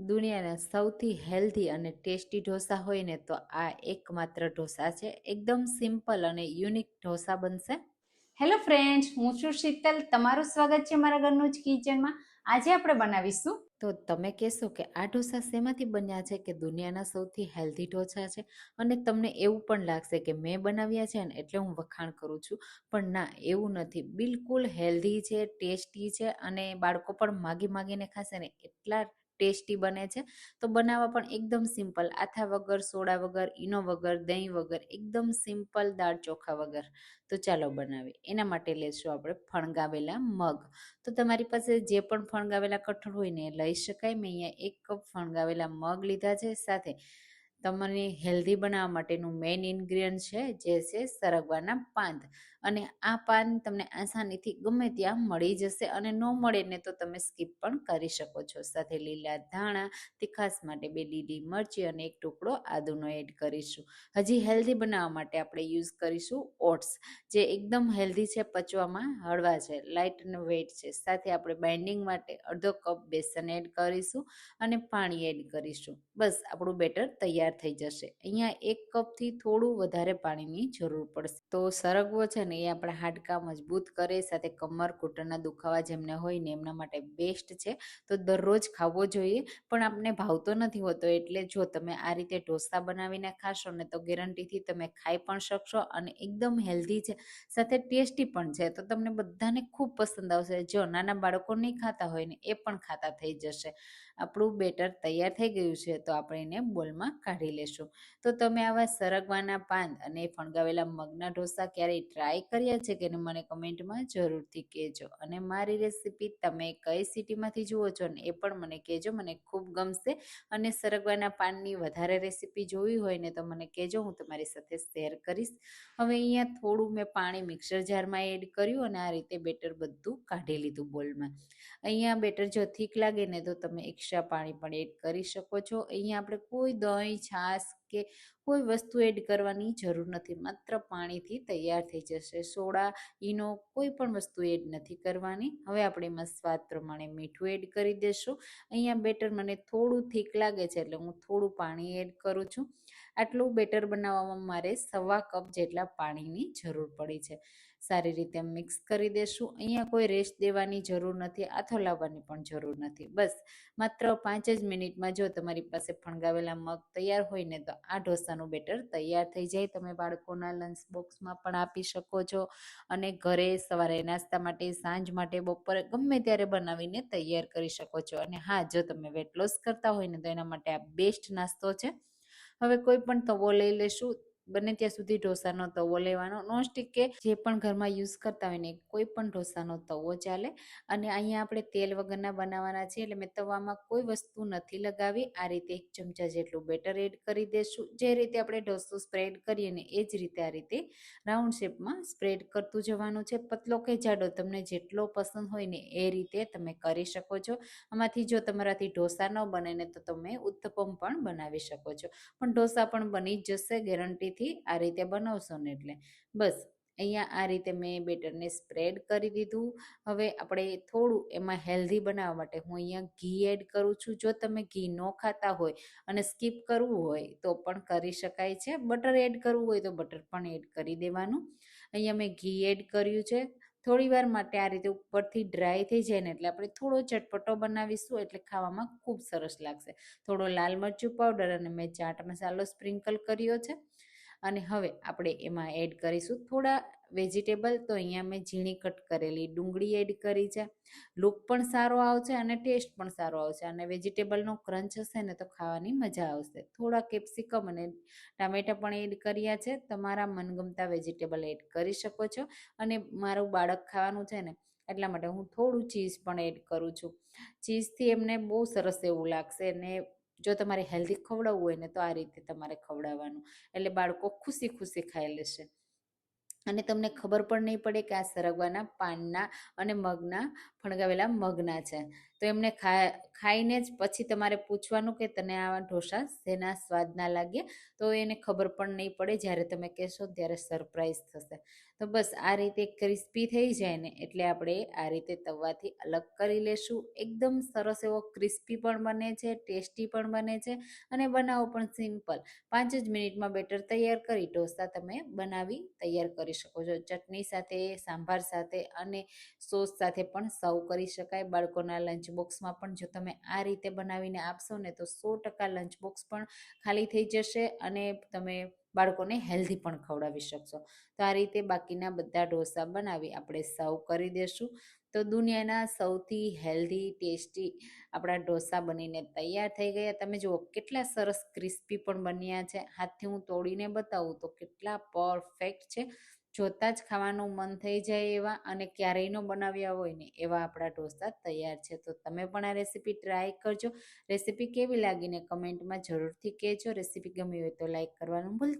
દુનિયાના સૌથી હેલ્ધી અને ટેસ્ટી ઢોસા હોય ને તો આ એકમાત્ર ઢોસા છે. એકદમ સિમ્પલ અને યુનિક ઢોસા બનશે. હેલો ફ્રેન્ડ્સ હું છું શીતલ. તમારું સ્વાગત છે મારા ઘરનું જ કિચનમાં આજે આપણે બનાવીશું. તો તમે કહેશો કે આ ઢોસા શેમાંથી બન્યા છે કે દુનિયાના સૌથી હેલ્ધી ઢોસા છે? અને તમને એવું પણ લાગશે કે મેં બનાવ્યા છે ને એટલે હું વખાણ કરું છું. પણ ના, એવું નથી. બિલકુલ હેલ્ધી છે ટેસ્ટી છે અને બાળકો પણ માગી માગીને ખાશે ને એટલા ટેસ્ટી બને છે. તો બનાવવા પણ એકદમ સિમ્પલ. આથા વગર, સોડા વગર, ઈનો વગર, દહીં વગર, એકદમ સિમ્પલ દાળ ચોખા વગર. તો ચાલો બનાવીએ. એના માટે લેશું આપણે ફણગાવેલા મગ. તો તમારી પાસે જે પણ ફણગાવેલા કઠોળ હોય ને એ લઈ શકાય. મેં અહીંયા એક કપ ફણગાવેલા મગ લીધા છે. સાથે તમને હેલ્ધી બનાવવા માટેનું મેઇન ઇન્ગ્રીડિયન્ટ છે, જે છે સરગવાના પાંદ. અને આ પાન તમને આસાનીથી ગમે ત્યાં મળી જશે અને ન મળે ને તો તમે સ્કીપ પણ કરી શકો છો. સાથે લીલા ધાણા, તીખાસ માટે બે લીલી મરચી અને એક ટુકડો આદુનો એડ કરીશું. હજી હેલ્ધી બનાવવા માટે આપણે યુઝ કરીશું ઓટ્સ, જે એકદમ હેલ્ધી છે, પચવામાં હળવા છે, લાઇટ વેટ છે. સાથે આપણે બાઇન્ડિંગ માટે અડધો કપ બેસન એડ કરીશું અને પાણી એડ કરીશું. બસ, આપણું બેટર તૈયાર થઈ જશે. અહીંયા એક કપથી થોડું વધારે પાણીની જરૂર પડશે. તો સરગવો છે ને એ આપણા હાડકાં મજબૂત કરે, સાથે કમર ઘૂંટણના દુખાવા જેમને હોય ને એમના માટે બેસ્ટ છે. તો દરરોજ ખાવો જોઈએ, પણ આપને ભાવતો નથી હોતો એટલે જો તમે આ રીતે ઢોસા બનાવીને ખાશો ને તો ગેરંટીથી તમે ખાઈ પણ શકશો અને એકદમ હેલ્ધી છે. સાથે ટેસ્ટી પણ છે. તો તમને બધાને ખૂબ પસંદ આવશે. જો નાના બાળકો નહીં ખાતા હોય ને એ પણ ખાતા થઈ જશે. આપણું બેટર તૈયાર થઈ ગયું છે, તો આપણે એને બોલમાં કાઢી લેશું. તો તમે આવા સરગવાના પાન અને ફણગાવેલા મગના ઢોસા ક્યારેય ટ્રાય કર્યા છે કે મને કમેન્ટમાં જરૂરથી કહેજો. અને મારી રેસીપી તમે કઈ સિટીમાંથી જુઓ છો ને એ પણ મને કહેજો. મને ખૂબ ગમશે અને સરગવાના પાનની વધારે રેસીપી જોવી હોય ને તો મને કહેજો. હું તમારી સાથે શેર કરીશ. હવે અહીંયા થોડું મેં પાણી મિક્સર જારમાં એડ કર્યું અને આ રીતે બેટર બધું કાઢી લીધું બોલમાં. અહીંયા બેટર જો થીક લાગે ને તો તમે એક્સ્ટ્રા પાણી પણ એડ કરી શકો છો. અહીંયા આપણે કોઈ દહીં, છાશ કે કોઈ વસ્તુ એડ કરવાની જરૂર નથી. માત્ર પાણીથી તૈયાર થઈ જશે. સોડા, ઈનો કોઈ પણ વસ્તુ એડ નથી કરવાની. હવે આપણે એમાં સ્વાદ પ્રમાણે મીઠું એડ કરી દેશું. અહીંયા બેટર મને થોડું થીક લાગે છે એટલે હું થોડું પાણી એડ કરું છું. આટલું બેટર બનાવવામાં મારે સવા કપ જેટલા પાણીની જરૂર પડી છે. સારી રીતે મિક્સ કરી દેશું. અહીંયા કોઈ રેસ્ટ દેવાની જરૂર નથી આથો લાવવાની પણ જરૂર નથી. બસ, માત્ર પાંચ જ મિનિટમાં જો તમારી પાસે ફણગાવેલા મગ તૈયાર હોય ને, તો આ ઢોસાનું બેટર તૈયાર થઈ જાય. તમે બાળકોના લંચ બોક્સમાં પણ આપી શકો છો અને ઘરે સવારે નાસ્તા માટે, સાંજ માટે, બપોરે ગમે ત્યારે બનાવીને તૈયાર કરી શકો છો. અને હા, જો તમે વેટ લોસ કરતા હોય ને, તો એના માટે આ બેસ્ટ નાસ્તો છે. હવે કોઈ પણ તવો લઈ લેશું. બને ત્યાં સુધી ઢોસાનો તવો લેવાનો. નોનસ્ટિક કે જે પણ ઘરમાં યુઝ કરતા હોય ને કોઈ પણ ઢોસાનો તવો ચાલે. અને અહીંયા આપણે તેલ વગરના બનાવવાના છે એટલે મેં તવામાં કોઈ વસ્તુ નથી લગાવી. આ રીતે એક ચમચા જેટલું બેટર એડ કરી દેશું. જે રીતે આપણે ઢોસો સ્પ્રેડ કરીએ ને એ જ રીતે આ રીતે રાઉન્ડ શેપમાં સ્પ્રેડ કરતું જવાનું છે. પતલો કે જાડો તમને જેટલો પસંદ હોય ને એ રીતે તમે કરી શકો છો. આમાંથી જો તમારાથી ઢોસા ન બને ને તો તમે ઉત્તપમ પણ બનાવી શકો છો. પણ ઢોસા પણ બની જ જશે. ગેરંટીથી થી આ રીતે બનાવશો ને એટલે. બસ, અહીંયા આ રીતે મેં બેટરને સ્પ્રેડ કરી દીધું. હવે આપણે થોડું એમાં હેલ્ધી બનાવવા માટે હું અહીંયા ઘી એડ કરું છું. જો તમે ઘી ન ખાતા હોય અને સ્કીપ કરવું હોય તો પણ કરી શકાય છે. બટર એડ કરવું હોય તો બટર પણ એડ કરી દેવાનું. અહીંયા મેં ઘી એડ કર્યું છે. થોડી વાર માટે આ રીતે ઉપરથી ડ્રાય થઈ જાય ને એટલે આપણે થોડો ચટપટો બનાવીશું એટલે ખાવામાં ખૂબ સરસ લાગશે. થોડો લાલ મરચું પાવડર અને મેં ચાટ મસાલો સ્પ્રિંકલ કર્યો છે. અને હવે આપણે એમાં એડ કરીશું. થોડા વેજીટેબલ તો અહીંયા મેં ઝીણી કટ કરેલી, ડુંગળી એડ કરી છે. લુક પણ સારો આવશે અને ટેસ્ટ પણ સારો આવશે. અને વેજીટેબલનો ક્રંચ હશે ને તો ખાવાની મજા આવશે. થોડા કેપ્સિકમ અને ટામેટા પણ એડ કર્યા છે. તમારા મનગમતા વેજીટેબલ એડ કરી શકો છો. અને મારું બાળક ખાવાનું છે ને, એટલા માટે હું થોડું ચીઝ પણ એડ કરું છું. ચીઝથી એમને બહુ સરસ એવું લાગશે અને જો તમારે હેલ્ધી ખવડાવવું હોય ને તો આ રીતે તમારે ખવડાવવાનું. એટલે બાળકો ખુશી ખુશી ખાઈ લેશે. અને તમને ખબર પણ નહીં પડે કે આ સરગવાના પાનના અને મગના ફણગાવેલા મગના છે. તો એમને ખા ખાઈને જ પછી તમારે પૂછવાનું કે તને આ ઢોસા શેના સ્વાદના લાગે તો એને ખબર પણ નહીં પડે. જ્યારે તમે કહેશો ત્યારે સરપ્રાઈઝ થશે. તો બસ આ રીતે ક્રિસ્પી થઈ જાય ને એટલે આપણે આ રીતે તવાથી અલગ કરી લેશું. એકદમ સરસ એવો ક્રિસ્પી પણ બને છે ટેસ્ટી પણ બને છે અને બનાવો પણ સિમ્પલ પાંચ જ મિનિટમાં બેટર તૈયાર કરી ઢોસા તમે બનાવી તૈયાર કરી શકો છો. ચટણી સાથે, સાંભાર સાથે અને સોસ સાથે પણ સર્વ કરી શકાય. બાળકોના લંચ બોક્સમાં પણ જો તમે આ રીતે બનાવીને આપશો ને તો સો ટકા લંચ બોક્સ પણ ખાલી થઈ જશે અને તમે બાળકોને હેલ્ધી પણ ખવડાવી શકશો. તો આ રીતે બાકીના બધા ઢોસા બનાવી આપણે સર્વ કરી દેશું. તો દુનિયાના સૌથી હેલ્ધી ટેસ્ટી આપણા ઢોસા બનીને તૈયાર થઈ ગયા. તમે જુઓ કેટલા સરસ ક્રિસ્પી પણ બન્યા છે. હાથથી હું તોડીને બતાવું તો કેટલા પરફેક્ટ છે. જોતાં જ ખાવાનું મન થઈ જાય એવા અને ક્યારેય ન બનાવ્યા હોય ને એવા આપણા ઢોસા તૈયાર છે. તો તમે પણ આ રેસીપી ટ્રાય કરજો. રેસીપી કેવી લાગીને કમેન્ટમાં જરૂરથી કહેજો. રેસીપી ગમી હોય તો લાઈક કરવાનું ભૂલતા